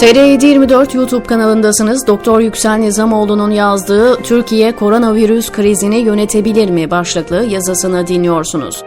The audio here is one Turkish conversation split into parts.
TR724 YouTube kanalındasınız. Doktor Yüksel Nizamoğlu'nun yazdığı Türkiye koronavirüs krizini yönetebilir mi başlıklı yazısını dinliyorsunuz.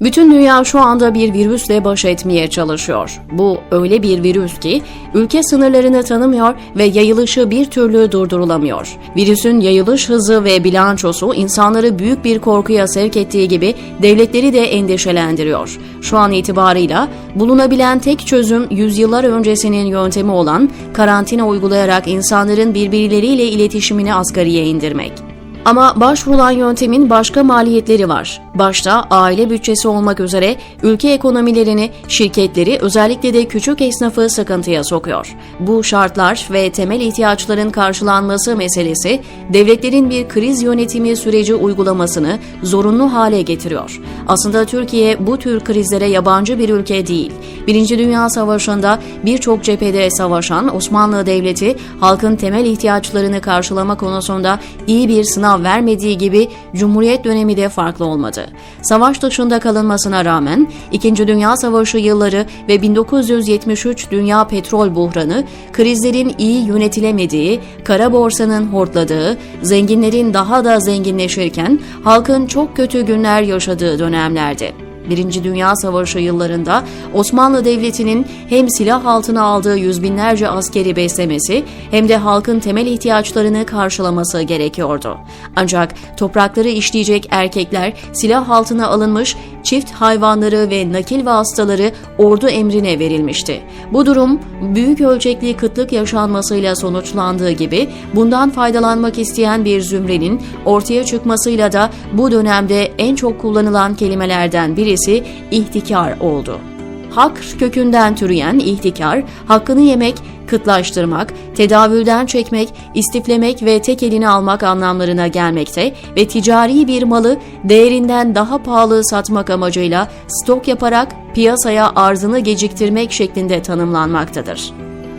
Bütün dünya şu anda bir virüsle baş etmeye çalışıyor. Bu öyle bir virüs ki ülke sınırlarını tanımıyor ve yayılışı bir türlü durdurulamıyor. Virüsün yayılış hızı ve bilançosu insanları büyük bir korkuya sevk ettiği gibi devletleri de endişelendiriyor. Şu an itibarıyla bulunabilen tek çözüm yüzyıllar öncesinin yöntemi olan karantina uygulayarak insanların birbirleriyle iletişimini asgariye indirmek. Ama başvurulan yöntemin başka maliyetleri var. Başta aile bütçesi olmak üzere ülke ekonomilerini, şirketleri özellikle de küçük esnafı sıkıntıya sokuyor. Bu şartlar ve temel ihtiyaçların karşılanması meselesi devletlerin bir kriz yönetimi süreci uygulamasını zorunlu hale getiriyor. Aslında Türkiye bu tür krizlere yabancı bir ülke değil. Birinci Dünya Savaşı'nda birçok cephede savaşan Osmanlı Devleti halkın temel ihtiyaçlarını karşılama konusunda iyi bir sınav vermediği gibi Cumhuriyet dönemi de farklı olmadı. Savaş dışında kalınmasına rağmen İkinci Dünya Savaşı yılları ve 1973 Dünya Petrol Buhranı krizlerin iyi yönetilemediği, kara borsanın hortladığı, zenginlerin daha da zenginleşirken halkın çok kötü günler yaşadığı dönemlerdi. Birinci Dünya Savaşı yıllarında Osmanlı Devleti'nin hem silah altına aldığı yüz binlerce askeri beslemesi hem de halkın temel ihtiyaçlarını karşılaması gerekiyordu. Ancak toprakları işleyecek erkekler silah altına alınmış, çift hayvanları ve nakil vasıtaları ordu emrine verilmişti. Bu durum büyük ölçekli kıtlık yaşanmasıyla sonuçlandığı gibi bundan faydalanmak isteyen bir zümrenin ortaya çıkmasıyla da bu dönemde en çok kullanılan kelimelerden birisi ihtikar oldu. Hak kökünden türeyen ihtikar, hakkını yemek, kıtlaştırmak, tedavülden çekmek, istiflemek ve tek elini almak anlamlarına gelmekte ve ticari bir malı değerinden daha pahalı satmak amacıyla stok yaparak piyasaya arzını geciktirmek şeklinde tanımlanmaktadır.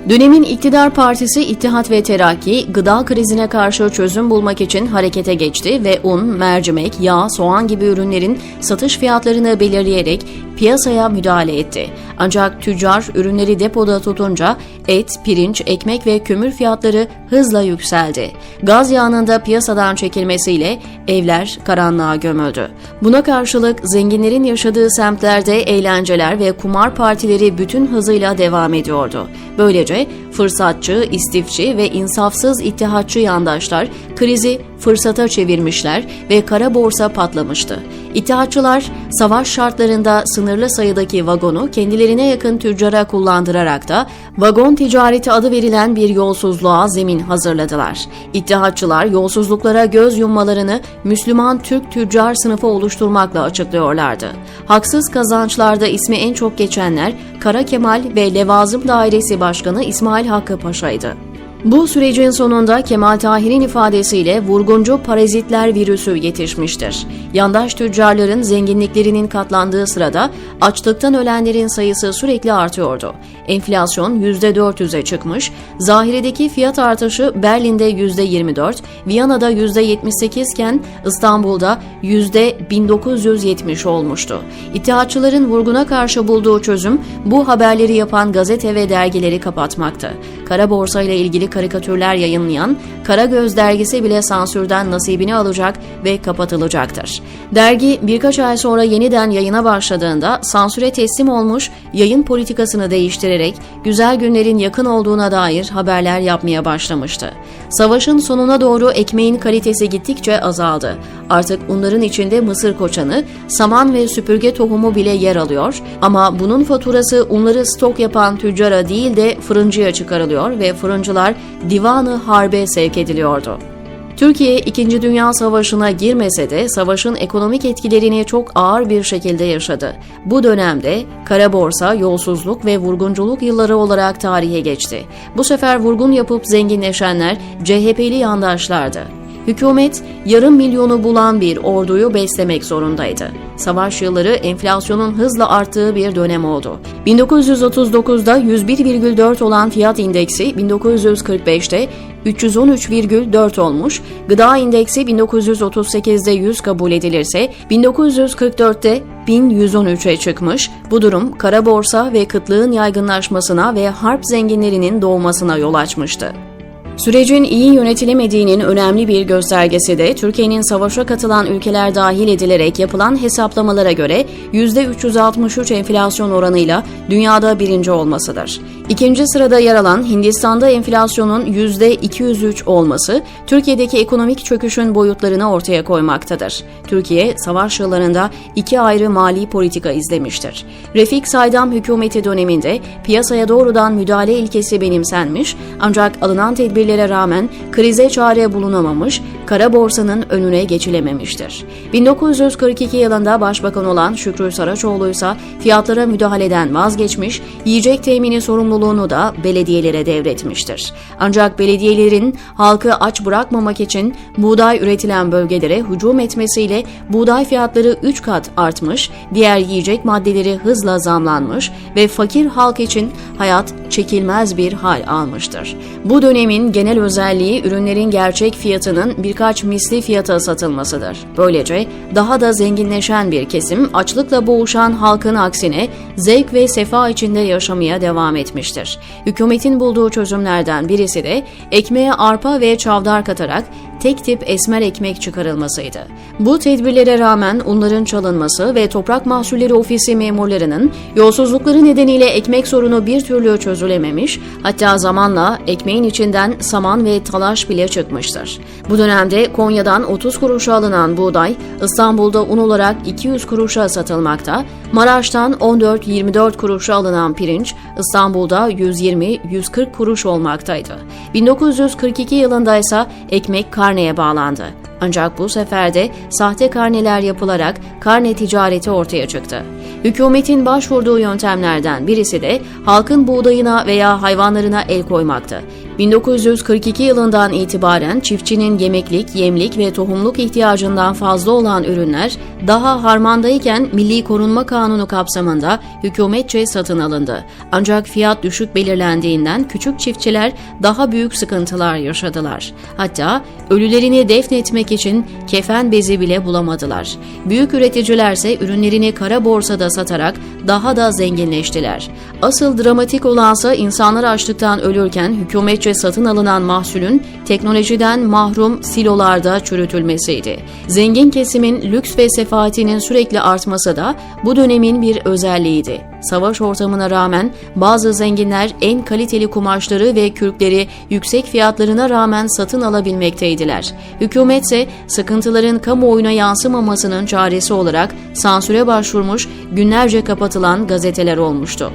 Dönemin iktidar partisi İttihat ve Terakki gıda krizine karşı çözüm bulmak için harekete geçti ve un, mercimek, yağ, soğan gibi ürünlerin satış fiyatlarını belirleyerek piyasaya müdahale etti. Ancak tüccar ürünleri depoda tutunca et, pirinç, ekmek ve kömür fiyatları hızla yükseldi. Gaz yağının da piyasadan çekilmesiyle evler karanlığa gömüldü. Buna karşılık zenginlerin yaşadığı semtlerde eğlenceler ve kumar partileri bütün hızıyla devam ediyordu. Böylece fırsatçı, istifçi ve insafsız ittihatçı yandaşlar krizi fırsata çevirmişler ve kara borsa patlamıştı. İttihatçılar savaş şartlarında sınırlı sayıdaki vagonu kendilerine yakın tüccara kullandırarak da vagon ticareti adı verilen bir yolsuzluğa zemin hazırladılar. İttihatçılar yolsuzluklara göz yummalarını Müslüman Türk tüccar sınıfı oluşturmakla açıklıyorlardı. Haksız kazançlarda ismi en çok geçenler Kara Kemal ve Levazım Dairesi Başkanı İsmail Hakkı Paşa'ydı. Bu sürecin sonunda Kemal Tahir'in ifadesiyle vurguncu parazitler virüsü yetişmiştir. Yandaş tüccarların zenginliklerinin katlandığı sırada açlıktan ölenlerin sayısı sürekli artıyordu. Enflasyon %400'e çıkmış, zahiredeki fiyat artışı Berlin'de %24, Viyana'da %78 iken İstanbul'da %1970 olmuştu. İttihatçıların vurguna karşı bulduğu çözüm bu haberleri yapan gazete ve dergileri kapatmaktı. Kara borsa ile ilgili karikatürler yayınlayan Karagöz dergisi bile sansürden nasibini alacak ve kapatılacaktır. Dergi birkaç ay sonra yeniden yayına başladığında sansüre teslim olmuş, yayın politikasını değiştirerek güzel günlerin yakın olduğuna dair haberler yapmaya başlamıştı. Savaşın sonuna doğru ekmeğin kalitesi gittikçe azaldı. Artık unların içinde mısır koçanı, saman ve süpürge tohumu bile yer alıyor ama bunun faturası unları stok yapan tüccara değil de fırıncıya çıkarılıyor ve fırıncılar divanı harbe sevk ediliyordu. Türkiye 2. Dünya Savaşı'na girmese de savaşın ekonomik etkilerini çok ağır bir şekilde yaşadı. Bu dönemde kara borsa, yolsuzluk ve vurgunculuk yılları olarak tarihe geçti. Bu sefer vurgun yapıp zenginleşenler CHP'li yandaşlardı. Hükümet yarım milyonu bulan bir orduyu beslemek zorundaydı. Savaş yılları enflasyonun hızla arttığı bir dönem oldu. 1939'da 101,4 olan fiyat indeksi 1945'te 313,4 olmuş, gıda indeksi 1938'de 100 kabul edilirse 1944'te 1113'e çıkmış. Bu durum kara borsa ve kıtlığın yaygınlaşmasına ve harp zenginlerinin doğmasına yol açmıştı. Sürecin iyi yönetilemediğinin önemli bir göstergesi de Türkiye'nin savaşa katılan ülkeler dahil edilerek yapılan hesaplamalara göre %363 enflasyon oranıyla dünyada birinci olmasıdır. İkinci sırada yer alan Hindistan'da enflasyonun %203 olması Türkiye'deki ekonomik çöküşün boyutlarını ortaya koymaktadır. Türkiye savaş yıllarında iki ayrı mali politika izlemiştir. Refik Saydam hükümeti döneminde piyasaya doğrudan müdahale ilkesi benimsenmiş ancak alınan tedbirlere rağmen krize çare bulunamamış, kara borsanın önüne geçilememiştir. 1942 yılında başbakan olan Şükrü Saraçoğlu ise fiyatlara müdahaleden vazgeçmiş, yiyecek temini sorumluluğunu da belediyelere devretmiştir. Ancak belediyelerin halkı aç bırakmamak için buğday üretilen bölgelere hücum etmesiyle buğday fiyatları 3 kat artmış, diğer yiyecek maddeleri hızla zamlanmış ve fakir halk için hayat çekilmez bir hal almıştır. Bu dönemin genel özelliği ürünlerin gerçek fiyatının birkaç misli fiyata satılmasıdır. Böylece daha da zenginleşen bir kesim açlıkla boğuşan halkın aksine zevk ve sefa içinde yaşamaya devam etmiştir. Hükümetin bulduğu çözümlerden birisi de ekmeğe arpa ve çavdar katarak tek tip esmer ekmek çıkarılmasıydı. Bu tedbirlere rağmen unların çalınması ve Toprak Mahsulleri Ofisi memurlarının yolsuzlukları nedeniyle ekmek sorunu bir türlü çözülememiş, hatta zamanla ekmeğin içinden saman ve talaş bile çıkmıştır. Bu dönemde Konya'dan 30 kuruşa alınan buğday İstanbul'da un olarak 200 kuruşa satılmakta, Maraş'tan 14-24 kuruşa alınan pirinç İstanbul'da 120-140 kuruş olmaktaydı. 1942 yılında ise ekmek karneye bağlandı. Ancak bu sefer de sahte karneler yapılarak karne ticareti ortaya çıktı. Hükümetin başvurduğu yöntemlerden birisi de halkın buğdayına veya hayvanlarına el koymaktı. 1942 yılından itibaren çiftçinin yemeklik, yemlik ve tohumluk ihtiyacından fazla olan ürünler daha harmandayken Milli Korunma Kanunu kapsamında hükümetçe satın alındı. Ancak fiyat düşük belirlendiğinden küçük çiftçiler daha büyük sıkıntılar yaşadılar. Hatta ölülerini defnetmek için kefen bezi bile bulamadılar. Büyük üreticilerse ürünlerini kara borsada satarak daha da zenginleştiler. Asıl dramatik olansa insanlar açlıktan ölürken hükümetçe satın alınan mahsulün teknolojiden mahrum silolarda çürütülmesiydi. Zengin kesimin lüks ve sefahatinin sürekli artması da bu dönemin bir özelliğiydi. Savaş ortamına rağmen bazı zenginler en kaliteli kumaşları ve kürkleri yüksek fiyatlarına rağmen satın alabilmekteydiler. Hükümetse sıkıntıların kamuoyuna yansımamasının çaresi olarak sansüre başvurmuş, günlerce kapatılan gazeteler olmuştu.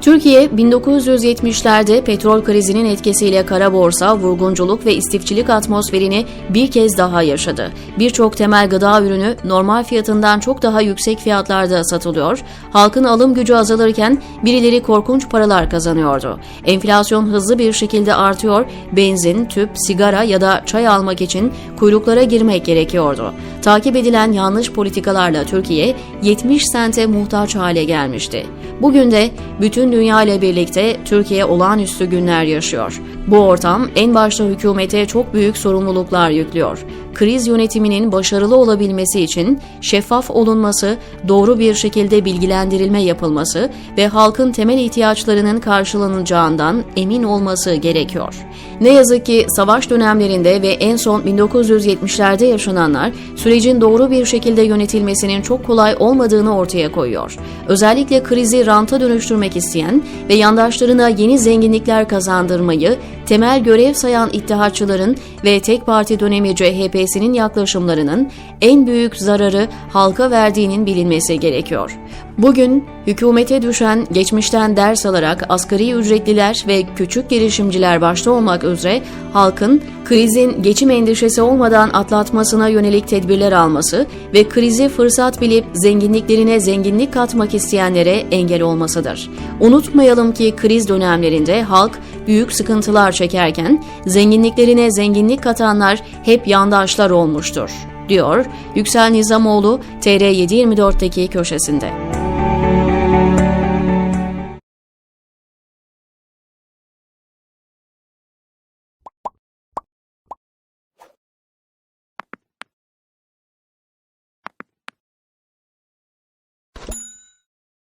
Türkiye 1970'lerde petrol krizinin etkisiyle kara borsa, vurgunculuk ve istifçilik atmosferini bir kez daha yaşadı. Birçok temel gıda ürünü normal fiyatından çok daha yüksek fiyatlarda satılıyor, halkın alım gücü azalırken birileri korkunç paralar kazanıyordu. Enflasyon hızlı bir şekilde artıyor, benzin, tüp, sigara ya da çay almak için kuyruklara girmek gerekiyordu. Takip edilen yanlış politikalarla Türkiye 70 sente muhtaç hale gelmişti. Bugün de bütün dünya ile birlikte Türkiye olağanüstü günler yaşıyor. Bu ortam en başta hükümete çok büyük sorumluluklar yüklüyor. Kriz yönetiminin başarılı olabilmesi için şeffaf olunması, doğru bir şekilde bilgilendirilme yapılması ve halkın temel ihtiyaçlarının karşılanacağından emin olması gerekiyor. Ne yazık ki savaş dönemlerinde ve en son 1970'lerde yaşananlar sürecin doğru bir şekilde yönetilmesinin çok kolay olmadığını ortaya koyuyor. Özellikle krizi ranta dönüştürmek isteyen ve yandaşlarına yeni zenginlikler kazandırmayı temel görev sayan ittihatçıların ve tek parti dönemi CHP'sinin yaklaşımlarının en büyük zararı halka verdiğinin bilinmesi gerekiyor. Bugün hükümete düşen geçmişten ders alarak asgari ücretliler ve küçük girişimciler başta olmak üzere halkın krizin geçim endişesi olmadan atlatmasına yönelik tedbirler alması ve krizi fırsat bilip zenginliklerine zenginlik katmak isteyenlere engel olmasıdır. Unutmayalım ki kriz dönemlerinde halk büyük sıkıntılar çekerken zenginliklerine zenginlik katanlar hep yandaşlar olmuştur, diyor Yüksel Nizamoğlu TR724'deki köşesinde.